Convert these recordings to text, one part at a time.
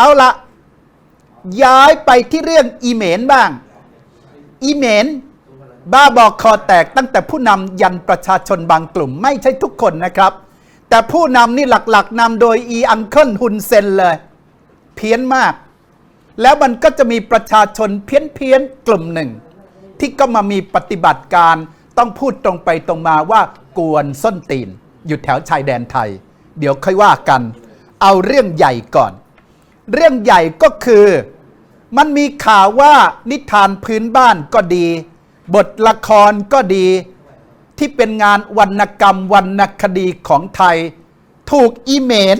เอาละย้ายไปที่เรื่องอีเมนบ้าง อีเมน บ้าบอกคอแตกตั้งแต่ผู้นำยันประชาชนบางกลุ่มไม่ใช่ทุกคนนะครับ แต่ผู้นำนี่หลักๆนำโดยอีอังเคิลฮุนเซนเลย เพี้ยนมาก แล้วมันก็จะมีประชาชนเพี้ยนเพี้ยนๆกลุ่มหนึ่ง ที่ก็มามีปฏิบัติการต้องพูดตรงไปตรงมาว่ากวนส้นตีน อยู่แถวชายแดนไทย เดี๋ยวค่อยว่ากัน เอาเรื่องใหญ่ก่อน เรื่องใหญ่ก็คือ มันมีข่าวว่านิทานพื้นบ้านก็ดี บทละครก็ดี ที่เป็นงานวรรณกรรมวรรณคดีของไทย ถูกอีเมน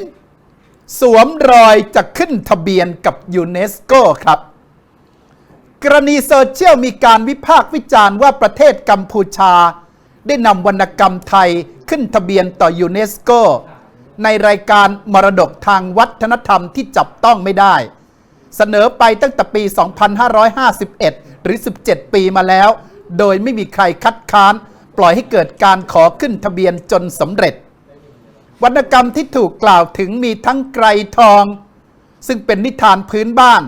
สวมรอยจะขึ้นทะเบียนกับยูเนสโกครับ กรณีโซเชียลมีการวิพากษ์วิจารณ์ว่าประเทศกัมพูชา ได้นำวรรณกรรมไทยขึ้นทะเบียนต่อยูเนสโก ในรายการมรดกทางวัฒนธรรมที่จับต้องไม่ได้ เสนอไปตั้งแต่ปี 2551 หรือ 17 ปีมาแล้ว โดยไม่มีใครคัดค้าน ปล่อยให้เกิดการขอขึ้นทะเบียนจนสำเร็จ วรรณกรรมที่ถูกกล่าวถึงมีทั้งไกรทอง ซึ่งเป็นนิทานพื้นบ้าน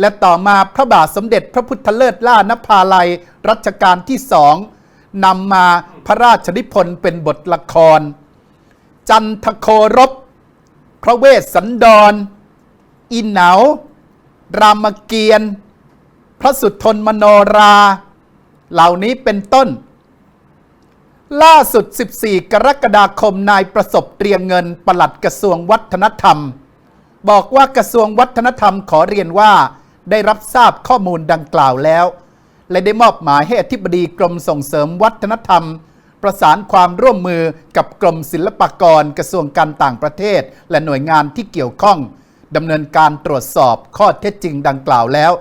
และต่อมาพระบาทสมเด็จพระพุทธเลิศล่านภาลัยรัชกาลที่สองนำมาพระราชนิพนธ์เป็นบทละคร จันทโครบ พระเวสสันดร อินเหนารามเกียรติพระสุทนมโนรา เหล่านี้เป็นต้น ล่าสุด 14 กรกฎาคมนายประสบเตรียงเงินปลัดกระทรวงวัฒนธรรม บอกว่ากระทรวงวัฒนธรรมขอเรียนว่าได้รับทราบข้อมูลดังกล่าวแล้ว และได้มอบหมายให้อธิบดีกรมส่งเสริมวัฒนธรรม ประสานความร่วมมือกับกรมศิลปากรกระทรวงการต่างประเทศ และหน่วยงานที่เกี่ยวข้องดำเนินการตรวจสอบข้อเท็จจริงดังกล่าวแล้ว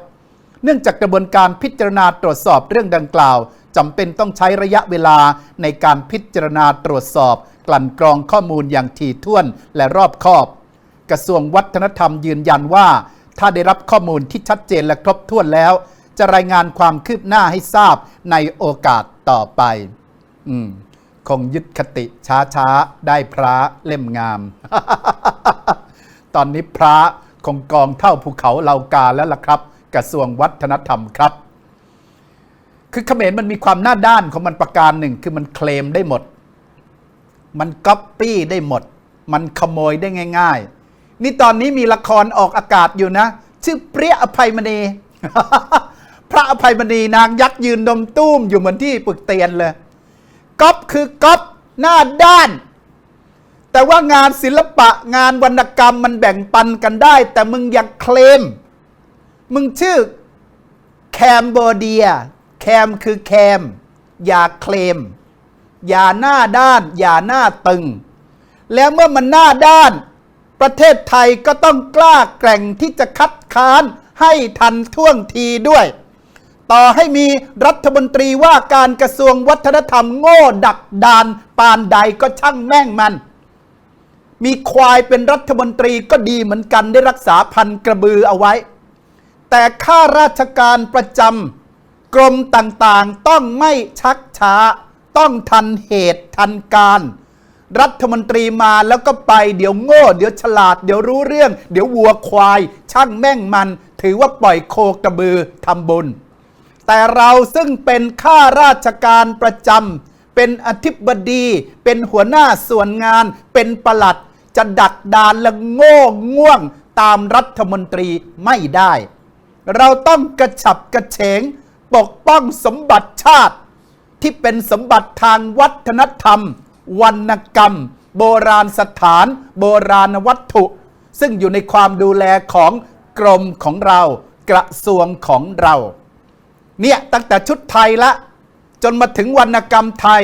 เนื่องจากกระบวนการพิจารณาตรวจสอบเรื่องดังกล่าวจำเป็นต้องใช้ระยะเวลาในการพิจารณาตรวจสอบ กลั่นกรองข้อมูลอย่างถี่ถ้วนและรอบคอบ กระทรวงวัฒนธรรมยืนยันว่า ถ้าได้รับข้อมูลที่ชัดเจนและครบถ้วนแล้ว จะรายงานความคืบหน้าให้ทราบในโอกาสต่อไป อืมคงยึดคติช้าๆได้พระเล่มงาม ตอนนี้พระคงกองเท่าภูเขาเหลากาแล้วล่ะครับ กระทรวงวัฒนธรรมครับ คือเขมรมันมีความหน้าด้านของมันประการหนึ่ง คือมันเคลมได้หมด มันก๊อปปี้ได้หมด มันขโมยได้ง่าย ๆ นี่ตอนนี้มีละครออกอากาศอยู่นะ ชื่อเปรี้ยอภัยมณีพระอภัยมณีนางยักษ์ยืนดมตุ้มอยู่เหมือนที่ปึกเตียนเลย ก๊อปคือก๊อปหน้าด้าน แต่ว่างานศิลปะงานวรรณกรรมมันแบ่งปันกันได้ แต่มึงอย่าเคลม มึงชื่อแคมโบอร์เดีย แคมคือแคม อย่าเคลม อย่าหน้าด้าน อย่าหน้าตึง แล้วเมื่อมันหน้าด้าน ประเทศไทยก็ต้องกล้าแกร่งที่จะคัดค้านให้ทันท่วงทีด้วย ต่อให้มีรัฐมนตรีว่าการกระทรวงวัฒนธรรมโง่ดักดานปานใดก็ช่างแม่งมัน มีควายเป็นรัฐมนตรีก็ดีเหมือนกันได้รักษาพันกระบือเอาไว้ แต่ข้าราชการประจำกรมต่างๆต้องไม่ชักช้า ต้องทันเหตุทันการ รัฐมนตรีมาแล้วก็ไปเดี๋ยวโง่ เดี๋ยวฉลาด เดี๋ยวรู้เรื่อง เดี๋ยววัวควาย ช่างแม่งมัน ถือว่าปล่อยโคกระบือทำบุญ แต่เราซึ่งเป็นข้าราชการประจำเป็นอธิบดี เป็นหัวหน้าส่วนงาน เป็นประหลัด จะดักดานและโง่ง่วงตามรัฐมนตรีไม่ได้ เราต้องกระฉับกระเฉง ปกป้องสมบัติชาติ ที่เป็นสมบัติทางวัฒนธรรม วรรณกรรม โบราณสถาน โบราณวัตถุ ซึ่งอยู่ในความดูแลของกรมของเรา กระทรวงของเรา เนี่ยตั้งแต่ชุดไทยละ จนมาถึงวรรณกรรมไทย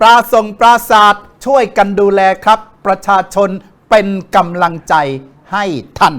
ปราส่งปราศาสตร์ช่วยกันดูแลครับ ประชาชนเป็นกำลังใจให้ท่าน